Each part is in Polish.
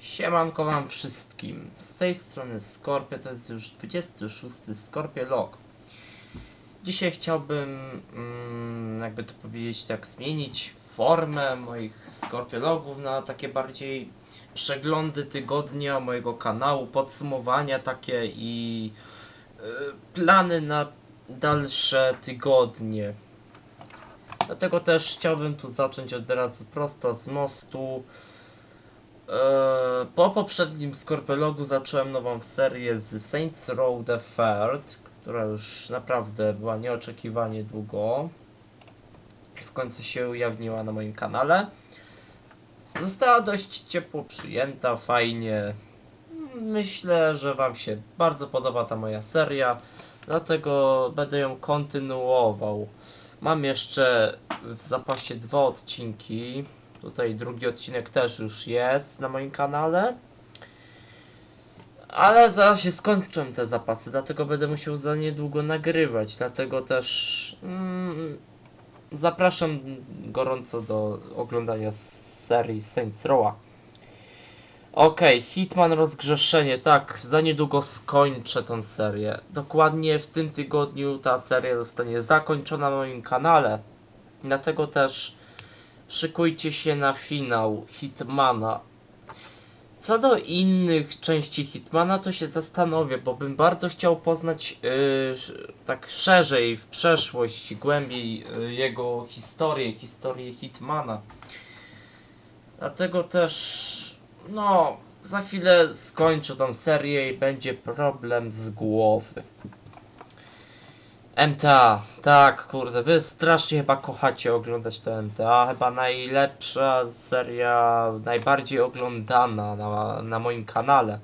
Siemanko wam wszystkim. Z tej strony Skorpio, to jest już 26 Skorpio Log. Dzisiaj chciałbym, mm, jakby to powiedzieć, tak zmienić formę moich Skorpiologów na takie bardziej przeglądy tygodnia mojego kanału, podsumowania takie i y, plany na dalsze tygodnie. Dlatego też chciałbym tu zacząć od razu prosto z mostu. Eee, Po poprzednim Skorpiologu zacząłem nową serię z Saints Row the Third, która już naprawdę była nieoczekiwanie długo. W końcu się ujawniła na moim kanale. Została dość ciepło przyjęta, fajnie. Myślę, że Wam się bardzo podoba ta moja seria, dlatego będę ją kontynuował. Mam jeszcze w zapasie dwa odcinki. Tutaj drugi odcinek też już jest na moim kanale. Ale zaraz się skończą te zapasy, dlatego będę musiał za niedługo nagrywać. Dlatego też mm, zapraszam gorąco do oglądania serii Saints Row'a. Okej, Hitman Rozgrzeszenie, tak, za niedługo skończę tą serię. Dokładnie w tym tygodniu ta seria zostanie zakończona na moim kanale. Dlatego też szykujcie się na finał Hitmana. Co do innych części Hitmana, to się zastanowię, bo bym bardzo chciał poznać yy, tak szerzej, w przeszłość, głębiej yy, jego historię, historię Hitmana. Dlatego też, no, za chwilę skończę tą serię i będzie problem z głowy. MTA, tak, kurde, wy strasznie chyba kochacie oglądać to MTA, chyba najlepsza seria, najbardziej oglądana na, na moim kanale.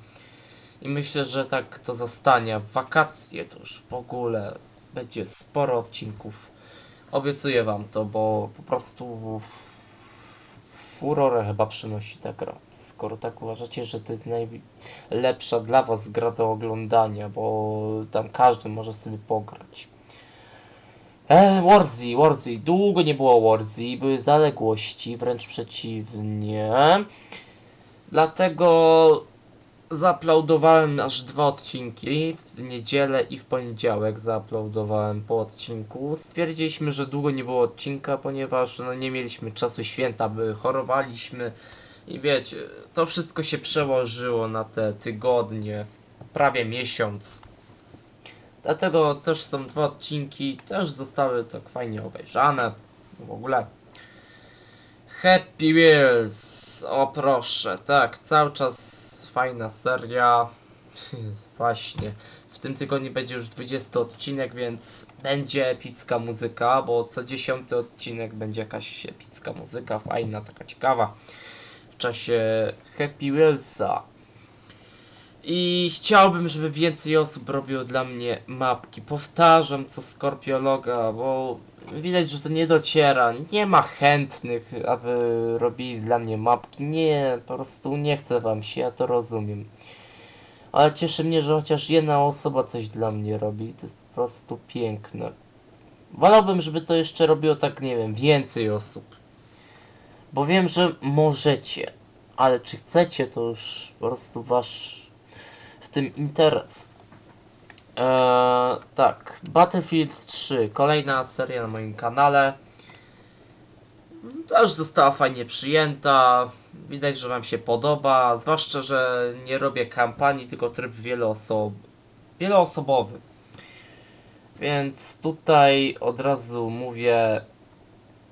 I myślę, że tak to zostanie. Wakacje to już w ogóle będzie sporo odcinków. Obiecuję wam to, bo po prostu furorę chyba przynosi ta gra. Skoro tak uważacie, że to jest najlepsza dla was gra do oglądania, bo tam każdy może sobie pograć. E, Warzy, Warzy, długo nie było Warzy, były zaległości, wręcz przeciwnie. Dlatego zauploadowałem aż dwa odcinki, w niedzielę i w poniedziałek zauploadowałem po odcinku. Stwierdziliśmy, że długo nie było odcinka, ponieważ no, nie mieliśmy czasu święta, by chorowaliśmy i wiecie, to wszystko się przełożyło na te tygodnie, prawie miesiąc. Dlatego też są dwa odcinki, też zostały tak fajnie obejrzane. W ogóle. Happy Wheels, o proszę, tak, cały czas fajna seria. Właśnie, w tym tygodniu będzie już 20 odcinek, więc będzie epicka muzyka, bo co 10 odcinek będzie jakaś epicka muzyka, fajna, taka ciekawa. W czasie Happy Wheelsa. I chciałbym, żeby więcej osób robiło dla mnie mapki. Powtarzam co Skorpiologa, bo widać, że to nie dociera. Nie ma chętnych, aby robili dla mnie mapki. Nie, po prostu nie chce wam się, ja to rozumiem. Ale cieszy mnie, że chociaż jedna osoba coś dla mnie robi. To jest po prostu piękne. Wolałbym, żeby to jeszcze robiło tak, nie wiem, więcej osób. Bo wiem, że możecie. Ale czy chcecie, to już po prostu wasz w tym interes. Eee, tak, Battlefield 3, kolejna seria na moim kanale. Też została fajnie przyjęta. Widać, że Wam się podoba. Zwłaszcza, że nie robię kampanii, tylko tryb wieloosob... wieloosobowy. Więc tutaj od razu mówię,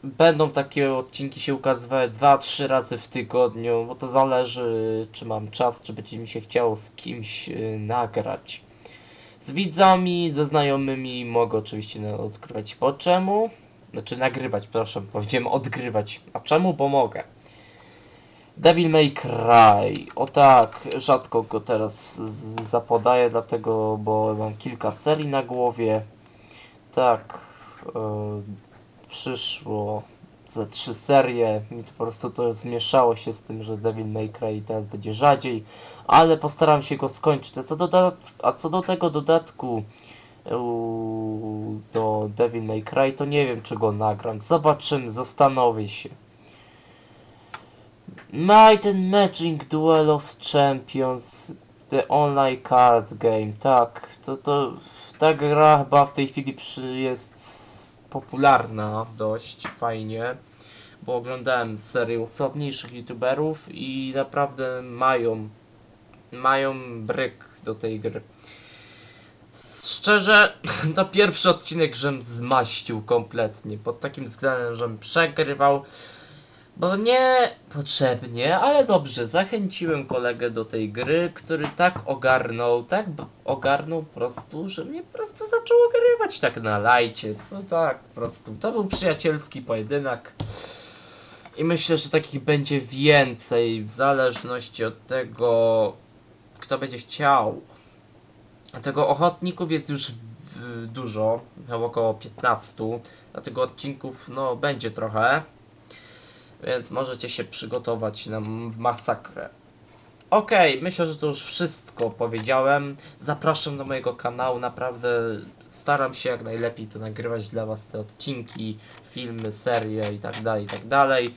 będą takie odcinki się ukazywały 2-3 razy w tygodniu, bo to zależy, czy mam czas, czy będzie mi się chciało z kimś y, nagrać. Z widzami, ze znajomymi mogę oczywiście odkrywać po czemu. Znaczy nagrywać, proszę, powiedziałem odgrywać. A czemu? Bo mogę. Devil May Cry. O tak, rzadko go teraz zapodaję, dlatego, bo mam kilka serii na głowie. Tak, e, przyszło ze trzy serie. Mi to po prostu to zmieszało się z tym, że Devil May Cry teraz będzie rzadziej, ale postaram się go skończyć. A co do, a co do tego dodatku u- do Devil May Cry, to nie wiem czy go nagram. Zobaczymy, zastanowię się. Might and Magic Duel of Champions The Online Card Game, tak, to, to ta gra chyba w tej chwili przy, jest popularna dość fajnie, bo oglądałem serię sławniejszych youtuberów i naprawdę mają, mają bryk do tej gry. Szczerze, to pierwszy odcinek, żem zmaścił kompletnie, pod takim względem, żem przegrywał, bo nie potrzebnie, ale dobrze, zachęciłem kolegę do tej gry, który tak ogarnął, tak ogarnął po prostu, że mnie po prostu zaczął ogrywać tak na lajcie. No tak, po prostu. To był przyjacielski pojedynek. I myślę, że takich będzie więcej w zależności od tego, kto będzie chciał. Dlatego ochotników jest już dużo, około 15, dlatego odcinków no będzie trochę. Więc możecie się przygotować na masakrę. Okej, myślę, że to już wszystko powiedziałem. Zapraszam do mojego kanału, naprawdę staram się jak najlepiej to nagrywać dla was te odcinki, filmy, serie i tak dalej, i tak dalej.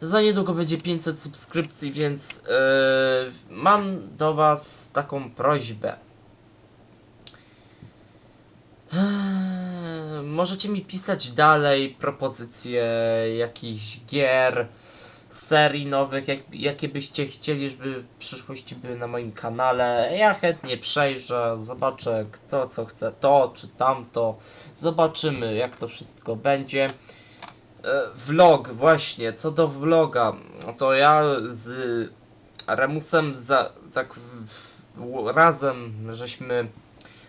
Za niedługo będzie 500 subskrypcji, więc yy, mam do was taką prośbę. Eee, Możecie mi pisać dalej propozycje jakichś gier, serii nowych, jak, jakie byście chcieli, żeby w przyszłości były na moim kanale. Ja chętnie przejrzę, zobaczę kto co chce, to czy tamto. Zobaczymy jak to wszystko będzie. E, Vlog, właśnie, co do vloga, to ja z Remusem za, tak w, razem żeśmy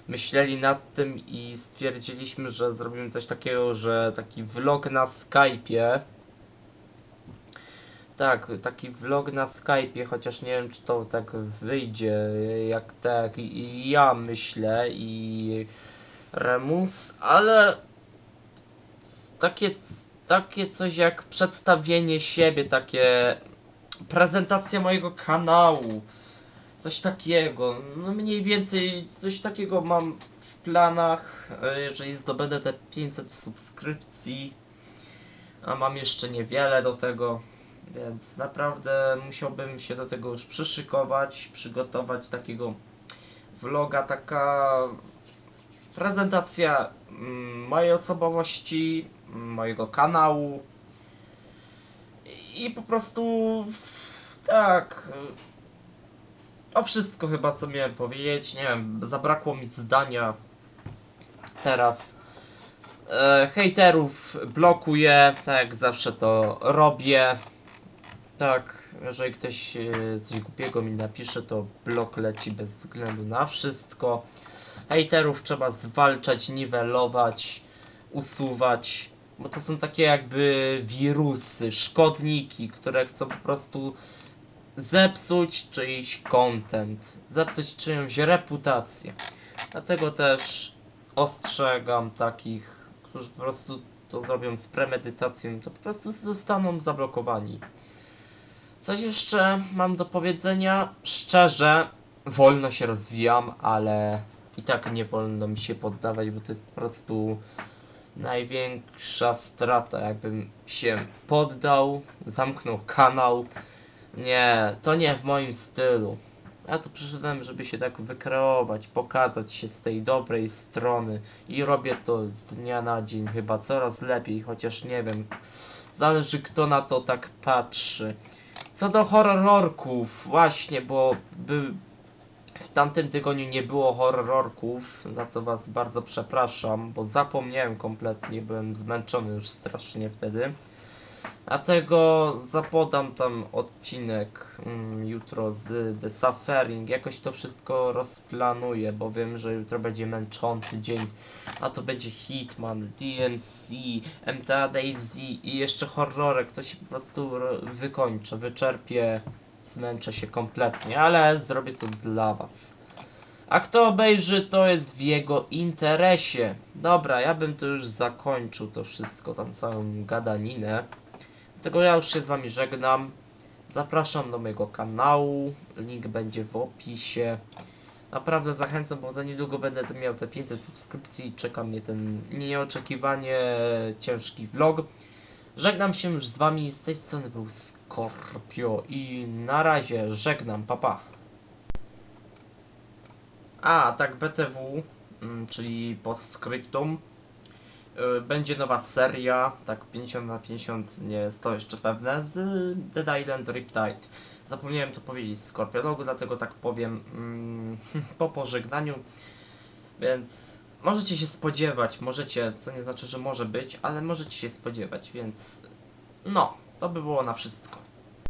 myśleli nad tym i stwierdziliśmy, że zrobimy coś takiego, że taki vlog na Skype'ie. Tak, taki vlog na Skype'ie, chociaż nie wiem czy to tak wyjdzie, jak tak i ja myślę i Remus, ale takie, takie coś jak przedstawienie siebie, takie prezentacja mojego kanału. Coś takiego. No mniej więcej coś takiego mam w planach, e, jeżeli zdobędę te 500 subskrypcji. A mam jeszcze niewiele do tego, więc naprawdę musiałbym się do tego już przyszykować, przygotować takiego vloga, taka prezentacja mm, mojej osobowości, mojego kanału i po prostu tak o wszystko chyba co miałem powiedzieć, nie wiem, zabrakło mi zdania teraz. E, hejterów blokuję, tak jak zawsze to robię. Tak, jeżeli ktoś e, coś głupiego mi napisze, to blok leci bez względu na wszystko. Hejterów trzeba zwalczać, niwelować, usuwać, bo to są takie jakby wirusy, szkodniki, które chcą po prostu zepsuć czyjś content, zepsuć czyjąś reputację. Dlatego też ostrzegam takich, którzy po prostu to zrobią z premedytacją, to po prostu zostaną zablokowani. Coś jeszcze mam do powiedzenia. Szczerze, wolno się rozwijam, ale i tak nie wolno mi się poddawać, bo to jest po prostu największa strata. Jakbym się poddał, zamknął kanał, nie, to nie w moim stylu. Ja tu przyszedłem, żeby się tak wykreować, pokazać się z tej dobrej strony i robię to z dnia na dzień chyba coraz lepiej, chociaż nie wiem. Zależy kto na to tak patrzy. Co do horrorków, właśnie, bo by w tamtym tygodniu nie było horrorków, za co was bardzo przepraszam, bo zapomniałem kompletnie, byłem zmęczony już strasznie wtedy. Dlatego zapodam tam odcinek mm, jutro z The Suffering. Jakoś to wszystko rozplanuję, bo wiem, że jutro będzie męczący dzień. A to będzie Hitman, DMC, MTA Daisy i jeszcze horrorek. To się po prostu ro- wykończę, wyczerpię, zmęczę się kompletnie, ale zrobię to dla was. A kto obejrzy, to jest w jego interesie. Dobra, ja bym to już zakończył to wszystko, tam całą gadaninę. Dlatego ja już się z wami żegnam. Zapraszam do mojego kanału. Link będzie w opisie. Naprawdę zachęcam, bo za niedługo będę miał te 500 subskrypcji. Czeka mnie ten nieoczekiwanie ciężki vlog. Żegnam się już z wami, z tej strony był Scorpio i na razie żegnam, papa. A, tak BTW, mm, czyli postscriptum. Y, Będzie nowa seria, tak 50 na 50 nie jest to jeszcze pewne, z Dead Island Riptide. Zapomniałem to powiedzieć Skorpiologu, dlatego tak powiem mm, po pożegnaniu. Więc możecie się spodziewać, możecie, co nie znaczy, że może być, ale możecie się spodziewać, więc no, to by było na wszystko.